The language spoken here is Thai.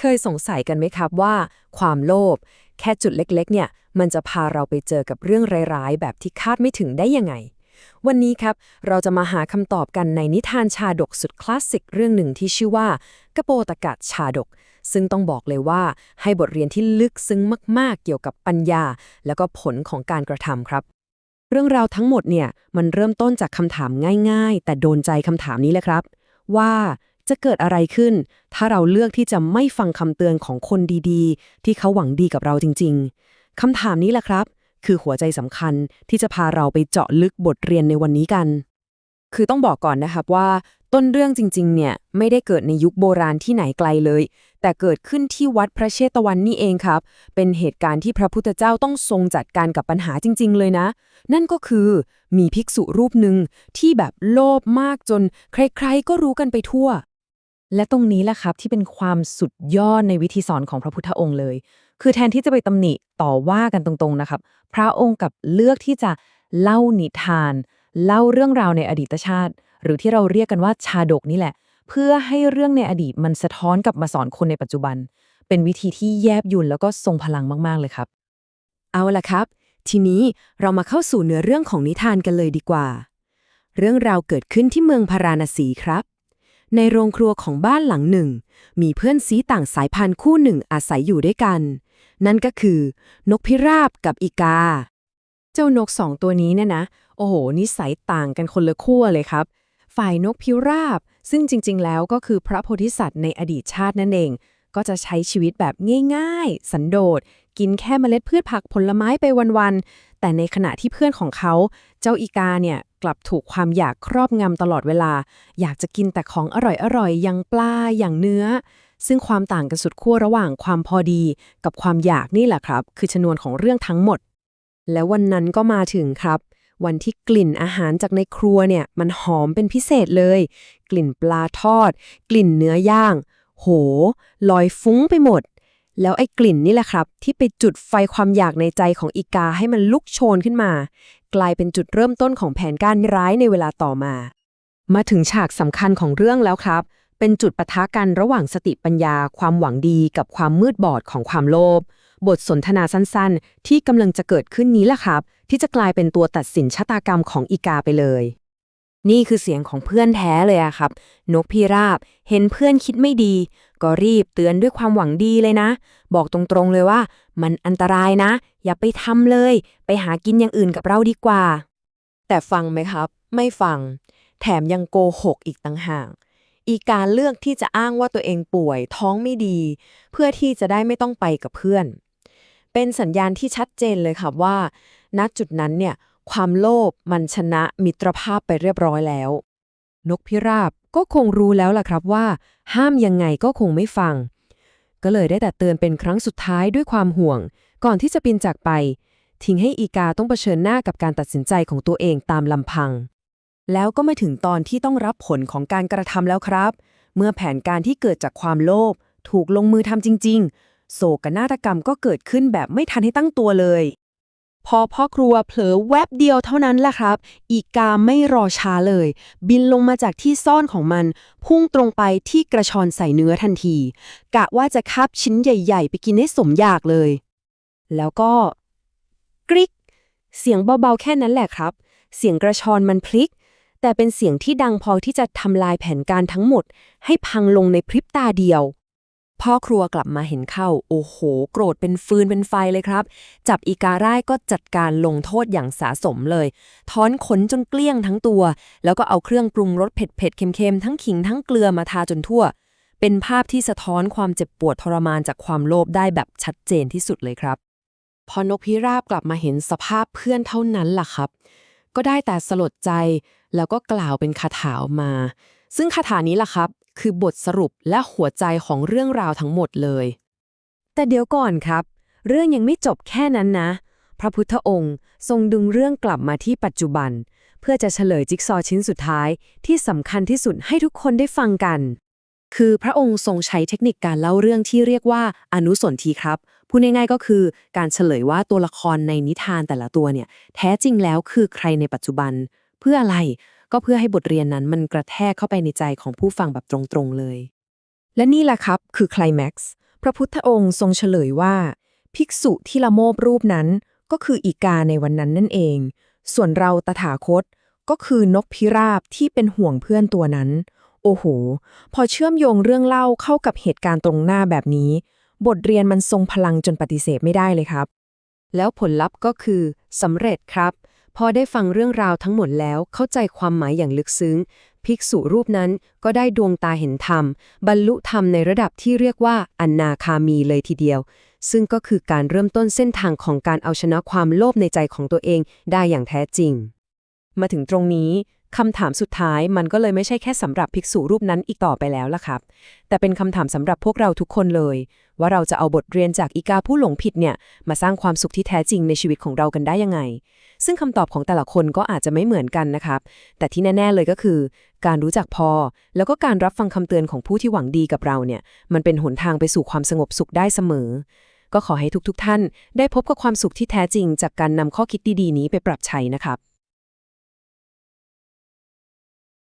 เคยสงสัยกันไหมครับว่า ความโลภแค่จุดเล็กๆ เนี่ย มันจะพาเราไปเจอกับเรื่องร้ายๆ แบบที่คาดไม่ถึงได้ยังไง วันนี้ครับ เราจะมาหาคำตอบกันในนิทานชาดกสุดคลาสสิกเรื่องหนึ่งที่ชื่อว่ากระโปตกะชาดก ซึ่งต้องบอกเลยว่าให้บทเรียนที่ลึกซึ้งมากๆ เกี่ยวกับปัญญา แล้วก็ผลของการกระทำครับ เรื่องราวทั้งหมดเนี่ยมันเริ่มต้นจากคำถามง่าย ๆ แต่โดนใจคำถามนี้แหละครับ ว่า จะเกิดอะไรขึ้น ถ้าเราเลือกที่จะไม่ฟังคำเตือนของคนดีๆ ที่เขาหวังดีกับเราจริง ๆคำถามนี้แหละครับ คือหัวใจสำคัญที่จะพาเราไปเจาะลึกบทเรียนในวันนี้กัน คือต้องบอกก่อนนะครับว่า ต้นเรื่องจริงๆ เนี่ยไม่ได้เกิดในยุคโบราณที่ไหนไกลเลย แต่เกิดขึ้นที่วัดพระเชตวันนี่เองครับ เป็นเหตุการณ์ที่พระพุทธเจ้าต้องทรงจัดการกับปัญหาจริง ๆ เลยนะ นั่นก็คือมีภิกษุรูปหนึ่งที่แบบโลภมากจน ใครๆก็รู้กันไปทั่ว และตรงนี้แหละครับที่เป็นความสุดยอดในวิธีสอนของพระพุทธองค์เลย คือแทนที่จะไปตำหนิต่อว่ากันตรงๆนะครับ พระองค์กับเลือกที่จะเล่านิทาน เล่าเรื่องราวในอดีตชาติ หรือที่เราเรียกกันว่าชาดกนี่แหละ เพื่อให้เรื่องในอดีตมันสะท้อนกลับมาสอนคนในปัจจุบัน เป็นวิธีที่แยบยุนแล้วก็ทรงพลังมากๆเลยครับ เอาละครับ ทีนี้เรามาเข้าสู่เนื้อเรื่องของนิทานกันเลยดีกว่า เรื่องราวเกิดขึ้นที่เมืองพาราณสีครับ ในโรงครัวของบ้านหลังหนึ่ง มีเพื่อนสีต่างสายพันธุ์คู่หนึ่งอาศัยอยู่ด้วยกัน นั่นก็คือ นกพิราบกับอีกา เจ้านกสองตัวนี้เนี่ยนะ โอ้โห นิสัยต่างกันคนละขั้วเลยครับ ฝ่ายนกพิราบ ซึ่งจริง ๆ แล้วก็คือพระโพธิสัตว์ในอดีตชาตินั่นเอง ก็จะใช้ชีวิตแบบง่าย ๆ สันโดษ กินแค่เมล็ดพืชผักผลไม้ไปวัน ๆ แต่ในขณะที่เพื่อนของเขา เจ้าอีกาเนี่ยกลับถูกความอยากครอบงำตลอดเวลา อยากจะกินแต่ของอร่อยๆอย่างปลาอย่างเนื้อ ซึ่งความต่างกันสุดขั้วระหว่างความพอดี กับความอยากนี่แหละครับ คือชนวนของเรื่องทั้งหมด และวันนั้นก็มาถึงครับ วันที่กลิ่นอาหารจากในครัวเนี่ยมันหอมเป็นพิเศษเลย กลิ่นปลาทอด กลิ่นเนื้อย่าง โห ลอยฟุ้งไปหมด แล้วไอ้กลิ่นนี่แหละครับ ที่ไปจุดไฟความอยากในใจของอีกาให้มันลุกโชนขึ้นมา กลายเป็นจุดเริ่มต้นของแผนการร้ายในเวลาต่อมา มาถึงฉากสำคัญของเรื่องแล้วครับ เป็นจุดปะทะกันระหว่างสติปัญญา ความหวังดีกับความมืดบอดของความโลภบทสนทนาสั้นๆ ที่กำลังจะเกิดขึ้นนี้แหละครับ ที่จะกลายเป็นตัวตัดสินชะตากรรมของอีกาไปเลย นี่คือเสียงของเพื่อนแท้เลยอะครับ นกพิราบ เห็นเพื่อนคิดไม่ดี ก็รีบเตือนด้วยความหวังดีเลยนะ บอกตรงๆเลยว่า มันอันตรายนะ อย่าไปทำเลย ไปหากินอย่างอื่นกับเราดีกว่า แต่ฟังไหมครับ ไม่ฟัง แถมยังโกหกอีกต่างหากอีการเลือกที่จะอ้างว่าตัวเองป่วยท้องไม่ดี เพื่อที่จะได้ไม่ต้องไปกับเพื่อน เป็นสัญญาณที่ชัดเจนเลยครับว่า ณจุดนั้นเนี่ย ความโลภมันชนะมิตรภาพไปเรียบร้อยแล้ว นกพิราบก็คงรู้แล้วล่ะครับว่า ห้ามยังไงก็คงไม่ฟัง ก็เลยได้แต่เตือนเป็นครั้งสุดท้ายด้วยความห่วง ก่อนที่จะบินจากไป ทิ้งให้อีกาต้องเผชิญหน้ากับการตัดสินใจของตัวเองตามลำพัง แล้วก็มาถึงตอนที่ต้องรับผลของการกระทำแล้วครับ เมื่อแผนการที่เกิดจากความโลภถูกลงมือทำจริง ๆ โศกนาฏกรรมก็เกิดขึ้นแบบไม่ทันให้ตั้งตัวเลย พอพ่อครัวเผลอแวบเดียวเท่านั้นแหละครับ อีกาไม่รอช้าเลย บินลงมาจากที่ซ่อนของมัน พุ่งตรงไปที่กระชอนใส่เนื้อทันที กะว่าจะคาบชิ้นใหญ่ๆ ไปกินให้สมอยากเลย แล้วก็ กริก เสียงเบาๆแค่นั้นแหละครับ เสียงกระชอนมันพลิก แต่เป็นเสียงที่ดังพอที่จะทำลายแผนการทั้งหมด ให้พังลงในพริบตาเดียว พ่อครัวกลับมาเห็นเข้า โอ้โห โกรธเป็นฟืนเป็นไฟเลยครับ จับอีการ่ายก็จัดการลงโทษอย่างสาสมเลยท้อนขนจนเกลี้ยงทั้งตัว แล้วก็เอาเครื่องปรุงรสเผ็ดๆ เค็มๆ ทั้งขิงทั้งเกลือมาทาจนทั่ว เป็นภาพที่สะท้อนความเจ็บปวดทรมานจากความโลภได้แบบชัดเจนที่สุดเลยครับ พอนกพิราบกลับมาเห็นสภาพเพื่อนเท่านั้นล่ะครับ ก็ได้แต่สลดใจแล้วก็กล่าวเป็นคาถาออกมา ซึ่งคาถานี้ล่ะครับ คือบทสรุปและหัวใจของเรื่องราวทั้งหมดเลย แต่เดี๋ยวก่อนครับ เรื่องยังไม่จบแค่นั้นนะ พระพุทธองค์ทรงดึงเรื่องกลับมาที่ปัจจุบัน เพื่อจะเฉลยจิ๊กซอว์ชิ้นสุดท้ายที่สำคัญที่สุดให้ทุกคนได้ฟังกัน คือพระองค์ทรงใช้เทคนิคการเล่าเรื่องที่เรียกว่าอนุสนธีครับพูดง่ายๆก็คือการเฉลยว่าตัวละครในนิทานแต่ละตัวเนี่ยแท้จริงแล้วคือใครในปัจจุบัน เพื่ออะไร ก็เพื่อให้บทเรียนนั้นมันกระแทกเข้าไปในใจของผู้ฟังแบบตรงๆเลย และนี่แหละครับคือไคลแม็กซ์พระพุทธองค์ทรงเฉลยว่า ภิกษุที่ละโมบรูปนั้น ก็คืออีกาในวันนั้นนั่นเอง ส่วนเราตถาคต ก็คือนกพิราบที่เป็นห่วงเพื่อนตัวนั้น โอ้โห พอเชื่อมโยงเรื่องเล่าเข้ากับเหตุการณ์ตรงหน้าแบบนี้ บทเรียนมันทรงพลังจนปฏิเสธไม่ได้เลยครับ แล้วผลลัพธ์ก็คือสำเร็จครับ พอได้ฟังเรื่องราวทั้งหมดแล้วเข้าใจความหมายอย่างลึกซึ้ง ภิกษุรูปนั้นก็ได้ดวงตาเห็นธรรม บรรลุธรรมในระดับที่เรียกว่าอนาคามีเลยทีเดียว ซึ่งก็คือการเริ่มต้นเส้นทางของการเอาชนะความโลภในใจของตัวเองได้อย่างแท้จริง มาถึงตรงนี้ คำถามสุดท้ายมันก็เลยไม่ใช่แค่สำหรับภิกษุรูปนั้นอีกต่อไปแล้วล่ะครับ แต่เป็นคำถามสำหรับพวกเราทุกคนเลย ว่าเราจะเอาบทเรียนจากอีกาผู้หลงผิดเนี่ย มาสร้างความสุขที่แท้จริงในชีวิตของเรากันได้ยังไง ซึ่งคำตอบของแต่ละคนก็อาจจะไม่เหมือนกันนะครับ แต่ที่แน่ ๆเลยก็คือ การรู้จักพอ แล้วก็การรับฟังคำเตือนของผู้ที่หวังดีกับเราเนี่ย มันเป็นหนทางไปสู่ความสงบสุขได้เสมอ ก็ขอให้ทุกๆทท่าน ได้พบกับความสุขที่แท้จริง จากการนำข้อคิดดีๆนี้ไปปรับใช้นะครับ